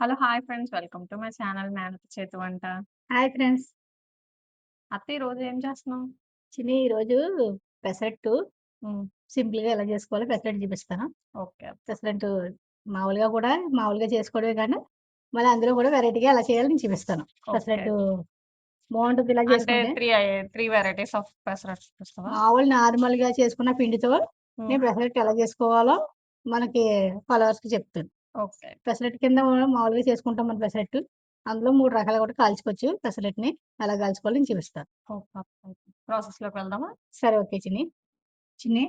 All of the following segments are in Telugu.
Hello! Hi friends. Welcome to my channel 'మేనత్త చేతి వంట'. Hi friends. అత్త ఈరోజు ఏం చేస్తున్నావు? చిన్ని ఈరోజు పెసరట్టు. సింపుల్‌గా ఎలా చేసుకోవాలో పెసరట్టు చూపిస్తాను. ఓకే. పెసరట్టు మామూలుగా కూడా మామూలుగా చేసుకోవడమే కానీ, మళ్ళీ అందులో కూడా వెరైటీగా ఎలా చేయాలో నేను చూపిస్తాను. పెసరట్టు బావుంటది ఇలా చేసుకుంటే. 3 అయ్యే 3 వెరైటీస్ ఆఫ్ పెసరట్టు? మామూలు నార్మల్‌గా చేసుకున్న పిండితో. నేను పెసరట్టు ఎలా చేసుకోవాలో మనకి ఫాలోవర్స్‌కి చెప్తాను. ఓకే. పెసరట్టు కింద మనం మామూలుగా చేసుకుంటాం మన పెసరట్టు. అందులో 3 రకాలుగా కూడా కాల్చుకోవచ్చు పెసరట్టుని. ఎలా కాల్చుకోవాలో నేను చూపిస్తాను. ఓకే. ప్రాసెస్‌లోకి వెళ్దామా? సరే ఓకే చిన్ని. చిన్ని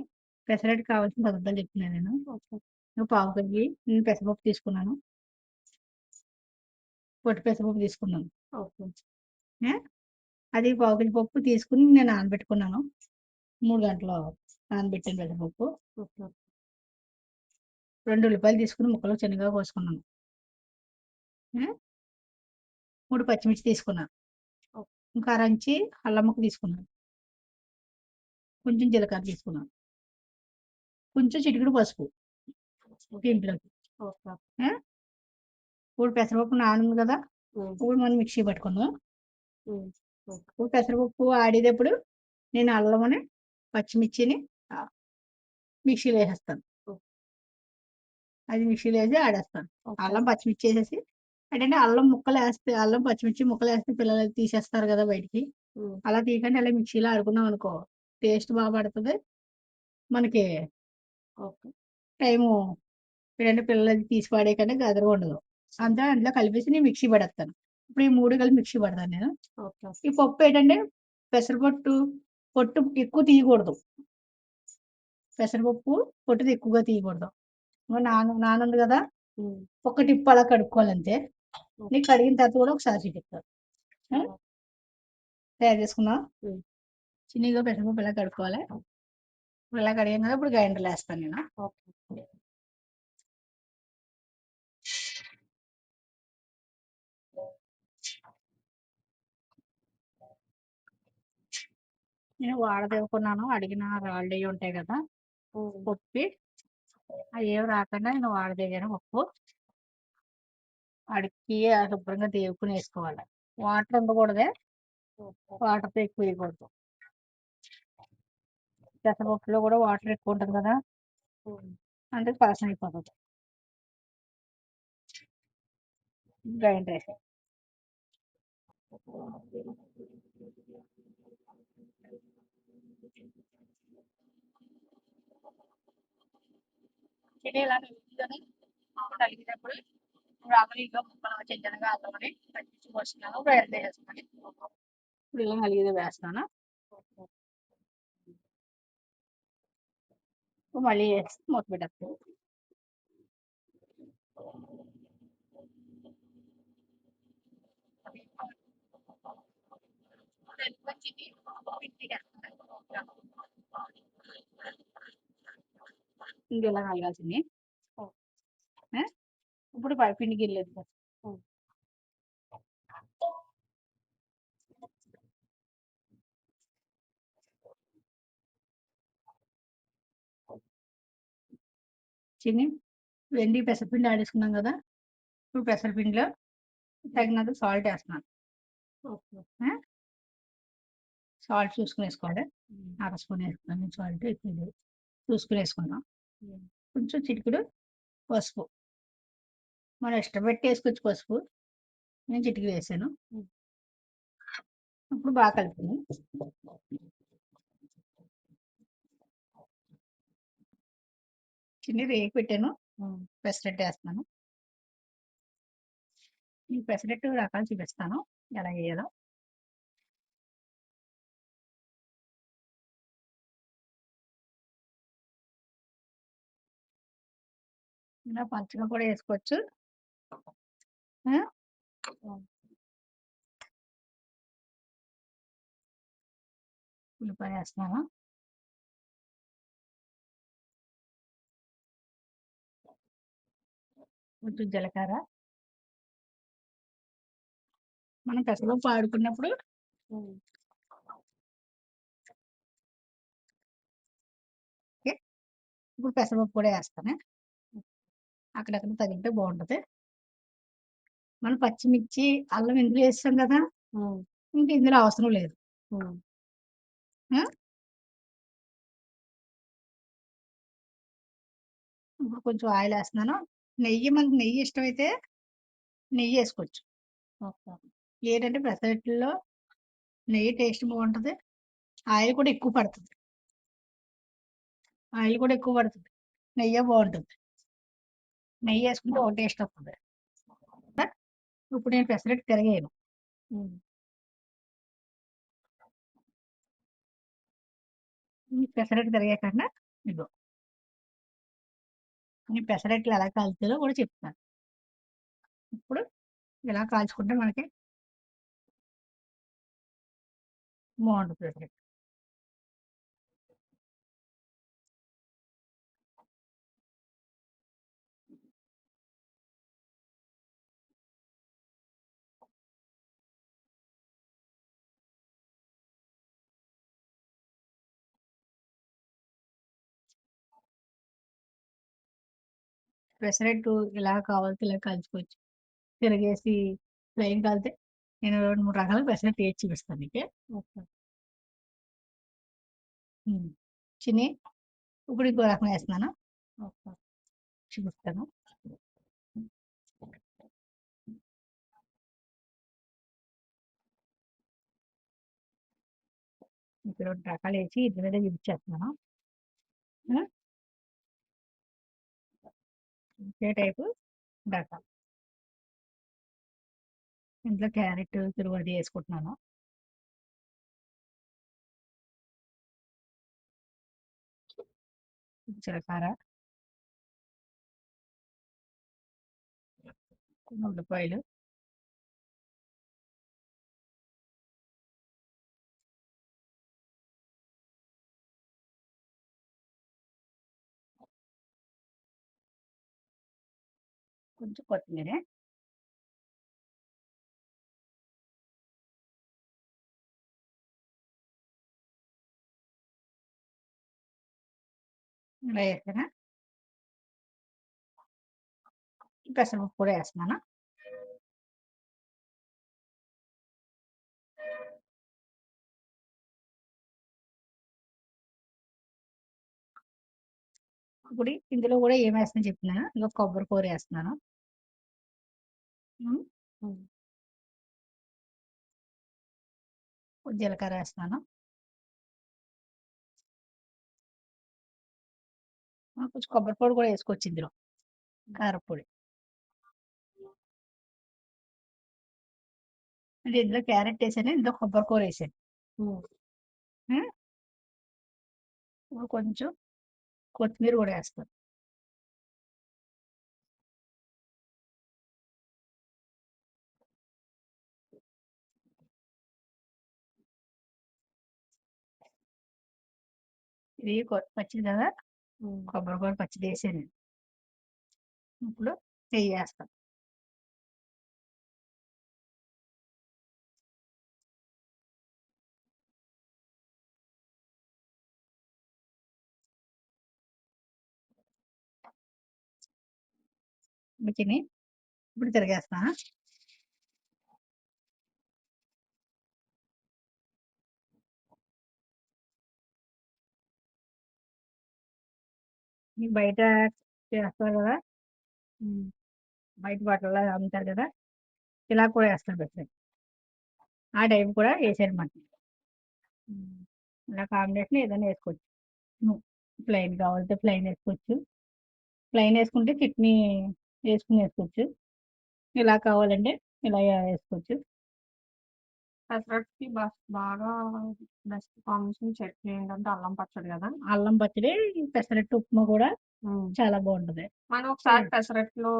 పెసరట్టుకి కావాల్సిన పదార్థాలు చెప్తున్నాను నేను. ఓకే. నువ్వు పావు కేజీ నేను పెసరపప్పు తీసుకున్నాను. పొట్టు పెసరపప్పు తీసుకున్నాను. ఓకే. ఆ! అది పావు కేజీ పప్పు తీసుకొని నేను నానబెట్టుకున్నాను. 3 గంటలు నానబెట్టాను పెసరపప్పు. ఓకే. 2 ఉల్లిపాయలు తీసుకొని ముక్కలు చిన్నగా కోసుకున్నాను. 3 పచ్చిమిర్చి తీసుకున్నాను. ఇంకా అరంచి అల్లం ముక్క తీసుకున్నాను. కొంచెం జీలకర్ర తీసుకున్నాను. కొంచెం చిటికెడు పసుపు. ఓకే. ఆ! ఇప్పుడు పెసరపప్పు నానింది కదా! ఇప్పుడు మనం మిక్సీ పట్టుకుందాం. ఓకే. ఇప్పుడు పెసరపప్పు ఆడేటప్పుడు నేను అల్లముని, పచ్చిమిర్చిని మిక్సీలో ఏసేస్తాను. అది మిక్సీలో ఏసి ఆడేస్తాను. అల్లం, పచ్చిమిర్చి ఏసేసి ఏంటంటే అల్లం ముక్కలేస్తే అల్లం, పచ్చిమిర్చి ముక్కలేస్తే పిల్లలు తీసేస్తారు కదా బయటికి. అలా తీయకండి అలా మిక్సీలో ఆడుకున్నాం అనుకో టేస్ట్ బా పడతది. మనకి ఓకే. టైము ఏంటంటే పిల్లలు అది తీసి పడేయకంటే గదరగా ఉండదు. అంతా అందులో కలిపేసి నేను మిక్సీ పడేస్తాను. ఇప్పుడు ఈ 3 కలిపి మిక్సీ పడతాను నేను. ఈ పప్పు ఏంటంటే పెసరపట్టు పొట్టు ఎక్కువ తీయకూడదు. పెసరపప్పు పొట్టుది ఎక్కువగా తీయకూడదు. ఇంగ నాన నానుంది కదా! టిప్ అలా కడుక్కోవాలంతే. నీకు కడిగిన తర్వాత కూడా ఒకసారి! ఆ! తయారు చేసుకుందాం. హ్మ్. చిన్నిగా పెసరపప్పు ఇలా కడుక్కోవాలి. ఇప్పుడు ఇలా కడిగాను కదా! ఇప్పుడు గ్రైండర్‌లో ఏస్తాను నేను. నేను వాడదనుకున్నాను. అడిగిన రాళ్ళయి ఉంటాయి కదా! పప్పి అయ్యేం రాకుండా నేను వాడదిగాను పప్పు. అడిగి శుభ్రంగా దేవుకొని ఏసుకోవాలి. వాటర్ ఉండకూడదే. వాటర్‌తో ఎక్కువ ఎయకూడదు. పెసరపప్పులో కూడా వాటర్ ఎక్కువ ఉంటది కదా! అందుకే పలచన అయిపోతది. గ్రైండర్ ఏసా. మామూలుగా ముక్కలు చిన్న చిన్నగా అల్లంని పచ్చిమిర్చి కోసుకున్నాను. గ్రైండర్ ఏసేసుకొని ఇప్పుడు ఇలా నలిగేది వేస్తాను. మళ్ళీ ఏసి మూత పెట్టేస్తాను. ఇంక ఓకే. ఆ! ఇప్పుడు పిండి హ్మ్. చిన్ని వెండి పెసరపిండి ఆడేసుకున్నాం కదా! ఇప్పుడు పెసరపిండిలో తగినంత సాల్ట్. ఆ! సాల్ట్ చూసుకొని ఏసుకోవాలి. హ్మ్. అర స్పూన్ ఏసుకున్నాను సాల్ట్ ఎక్కువ లేదు. చూసుకొని ఏసుకున్నాం. కొంచెం చిటికెడు పసుపు. మనం ఇష్టం పెట్టి ఏసుకోవచ్చు పసుపు. నేను చిటికెడు ఏసాను. హ్మ్. ఇప్పుడు బాగా కలుపుకుందాం. చిన్ని రేగి పెట్టాను. పెసరట్టు ఏస్తున్నాను. ఈ పెసరట్టు రకాలు చూపిస్తాను. ఎలా చేయాలో. ఇలా పలచగా కూడా! హ్మ్. ఉల్లిపాయ ఏస్తున్నాను. కొంచెం జీలకర్ర. మనం హ్మ్. ఓకే. ఇప్పుడు పెసరపప్పు కూడా ఏస్తాను. అక్కడక్కడ తగిలితే బావుంటది. మనం పచ్చిమిర్చి అల్లం ఇందులో వేస్తాం కదా? ఇంక ఇందులో అవసరం లేదు? ఇప్పుడు కొంచెం ఆయిల్ వేస్తున్నాను. నెయ్యి మనకు నెయ్యి ఇష్టమైతే నెయ్యి వేసుకోవచ్చు. ఏంటంటే పెసరట్లో నెయ్యి టేస్ట్ బాగుంటుంది. ఆయిల్ కూడా ఎక్కువ పడుతుంది. ఆయిల్ కూడా ఎక్కువ పడుతుంది. నెయ్యి బాగుంటుంది. నెయ్యి వేసుకుంటే ఒక టేస్ట్ వస్తుంది? ఇప్పుడు నేను పెసరట్టు తిరగేయను ఈ పెసరట్టు తిరగకుండా ఇదిగో. ఈ పెసరట్లు ఎలా కాల్చాలో కూడా చెప్తాను. ఇప్పుడు ఇలా కాల్చుకుంటే మనకి బాగుంటుంది పెసరట్టు. పెసరట్టు ఇలా కావాలితే ఇలా కాల్చుకోవచ్చు. తిరగేసి ప్లెయిన్ కాలితే నేను రెండు మూడు రకాల పెసరట్టు వేసి చూపిస్తాను నీకు. చిన్ని ఇప్పుడు ఇంకో రకం వేస్తున్నాను. చూపిస్తాను. ఇప్పుడు రెండు రకాలు వేసి ఇద్దరి మీద చూపించేస్తున్నాను. ఆ? ఒకే టైపు? రకాలు ఇంట్లో క్యారెట్ తురుగు అది వేసుకుంటున్నాను? జీలకర్ర. ఉల్లిపాయలు. కొంచెం కొత్తిమీర ఇలా వేసాను పెసరపప్పు కూడా వేస్తున్నాను ఇప్పుడు ఇందులో కూడా ఏం వేస్తాను చెప్తున్నాను ఇంకా కొబ్బరి కూర వేస్తున్నాను. జీలకర్ర వేస్తున్నాను. కొంచెం కొబ్బరి పొడి కూడా వేసుకోవచ్చు ఇందులో. కారపొడి. అంటే ఇందులో క్యారెట్ వేసాను ఇందులో కొబ్బరి కూర వేసాను. ఇప్పుడు కొంచెం కొత్తిమీర కూడా వేస్తాను ఇది పచ్చిది కదా. కొబ్బరి కూర పచ్చిది వేసాను ఇప్పుడు నెయ్యి వేస్తాను వీటిని ఇప్పుడు తిరిగేస్తా. బయట చేస్తారు కదా బయట బాటిల్లో అమ్ముతారు కదా ఇలా కూడా వేస్తారు పెట్టండి ఆ టైప్ కూడా వేసారు మాట ఇలా కాంబినేషన్ ఏదైనా వేసుకోవచ్చు. ప్లెయిన్ కావాలంటే ప్లెయిన్ వేసుకోవచ్చు. ప్లెయిన్ వేసుకుంటే చిట్నీ వేసుకుని వేసుకోవచ్చు ఇలా కావాలంటే ఇలా వేసుకోవచ్చు పెసరట్టుకి బస్ బాగా బెస్ట్ కాంబినేషన్ చట్నీ ఏంటంటే అల్లం పచ్చడి కదా అల్లం పచ్చడి పెసరట్టు ఉప్మా కూడా. చాలా బాగుంటది మనం ఒకసారి ఉమ్. పెసరట్లో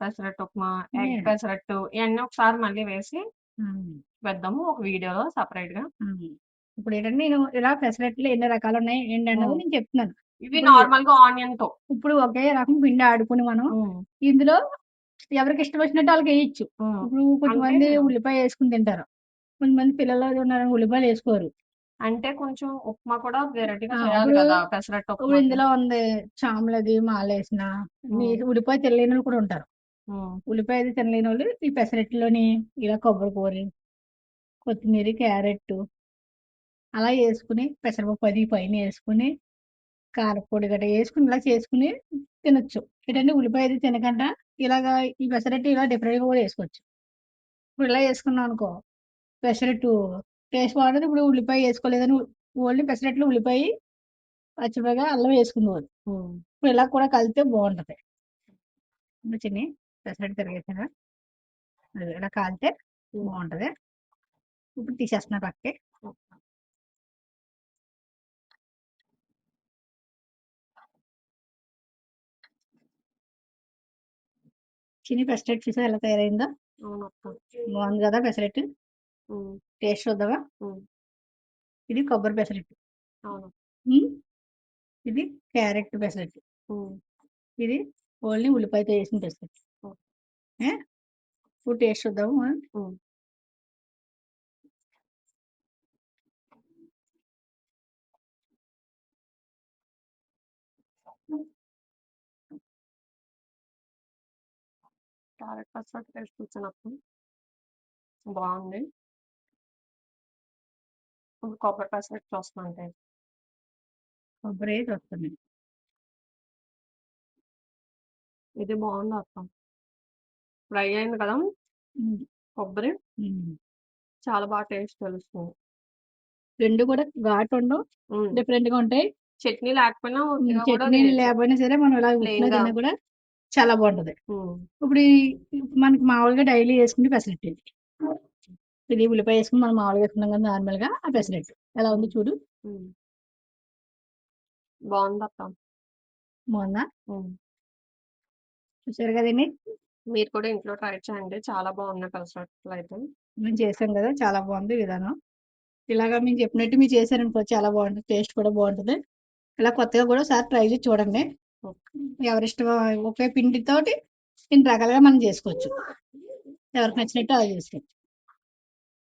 పెసరట్టు ఉప్మా ఎగ్ ఉమ్. పెసరట్టు ఇవన్నీ ఒకసారి మళ్ళీ వేసి ఉమ్. వేద్దాము ఒక వీడియోలో సపరేట్గా. ఇప్పుడు ఏంటంటే నేను ఇలా పెసరట్లు ఎన్ని రకాలు ఉన్నాయి ఏంటి అన్నది ఉమ్. నేను చెప్తున్నాను ఇవి ఇప్పుడు నార్మల్గా ఆనియన్తో ఇప్పుడు ఒకే రకం పిండి ఆడుకుని మనం ఇందులో ఎవరికి ఇష్టం వచ్చినట్టు వాళ్ళకి వేయచ్చు. ఇప్పుడు కొంతమంది ఉల్లిపాయ వేసుకుని తింటారు. కొంతమంది పిల్లలు ఉన్నారు ఉల్లిపాయలు వేసుకోరు. అంటే కొంచెం ఉప్మా కూడా వెరైటీగా ఆ, చేయాలి ఇప్పుడు కదా పెసరట్టు ఇప్పుడు ఉప్మా ఇందులో ఉంది చామలది మాలేసిన. ఉల్లిపాయ వాళ్ళు కూడా ఉంటారు. ఉల్లిపాయ అది తినలేనోళ్ళు ఈ పెసరట్టులోని ఇలా కొబ్బరి కూర, కొత్తిమీర, క్యారెట్టు అలా యేసుకొని పెసరపప్పు అది పైన యేసుకొని కారప్పొడి గట్రా యేసుకొని ఇలా చేసుకొని తినొచ్చు. ఏంటంటే ఉల్లిపాయ అది తినకుండా ఇలాగా ఈ పెసరట్టు ఇలా డిఫరెంట్‌గా కూడా యేసుకోవచ్చు. ఇప్పుడు ఇలా యేసుకున్నాం అనుకో పెసరట్టు టేస్ట్ బాగుంటది. ఇప్పుడు ఉల్లిపాయ యేసుకోలేదని ఓన్లీ పెసరట్టులో ఉల్లిపాయ, పచ్చిమిరపకాయ, అల్లం. హ్మ్. ఇప్పుడు ఇలా కూడా కలిపితే బాగుంటది. చిన్ని పెసరట్టు తిరగేసారా? అది ఇలా కాలితే. బాగుంటది. ఇప్పుడు తీసేస్తున్నా పక్కకి. చిన్ని పెసరట్టు చూసావా ఎలా తయారైందో? బాగుంది కదా పెసరట్టు? హ్మ్. టేస్ట్ చూద్దామా? ఇది కొబ్బరి. హ్మ్. ఇది క్యారెట్ పెసరట్టు. హ్మ్. ఇది ఓన్లీ ఉల్లిపాయతో. ఓకే. ఏ? ఇప్పుడు టేస్ట్ చూద్దాము. క్యారెట్ పెసరట్టు టేస్ట్ చూసానక్క. బాగుంది. ఇప్పుడు కొబ్బరి చూస్తున్నాను టేస్ట్. కొబ్బరి వస్తుంది. ఇది బాగుంది అక్క. ఫ్రై అయింది కదా! కొబ్బరి. చాలా బాగా టేస్ట్ తెలుస్తుంది. 2 కూడా ఘాటుండవు. హ్మ్. డిఫరెంట్‌గా ఉంటాయి. చట్నీ లేకపోయినా చట్నీ. లేకపోయినా సరే మనం ఇలా కూడా చాలా బాగుంటది. ఇప్పుడు మనకి మామూలుగా డైలీ చేసుకునే పెసరట్టు ఇది. ఇది ఉల్లిపాయ వేసుకొని మనం మామూలుగా వేసుకున్నాం కదా నార్మల్‌గా ఆ హ్మ్. పెసరట్టు. ఎలా ఉంది. చూడు? బాగుందక్క. బాగుందా? చూసారు కదండీ! మీరు కూడా ఇంట్లో ట్రై చేయండి. చాలా బాగున్నాయి పెసరట్లయితే. మేము చేసాం కదా! చాలా బాగుంది విధానం. ఇలాగా మేము చెప్పినట్టు మీరు చేశారనుకో చాలా బాగుంటది. టేస్ట్ కూడా బాగుంటది. ఇలా కొత్తగా కూడా ఒకసారి ట్రై చేసి చూడండి. ఎవరిష్ట ఒకే పిండితోటి ఇన్ని రకాలుగా మనం చేసుకోవచ్చు. ఎవరికి నచ్చినట్టు అలా చేసుకోవచ్చు.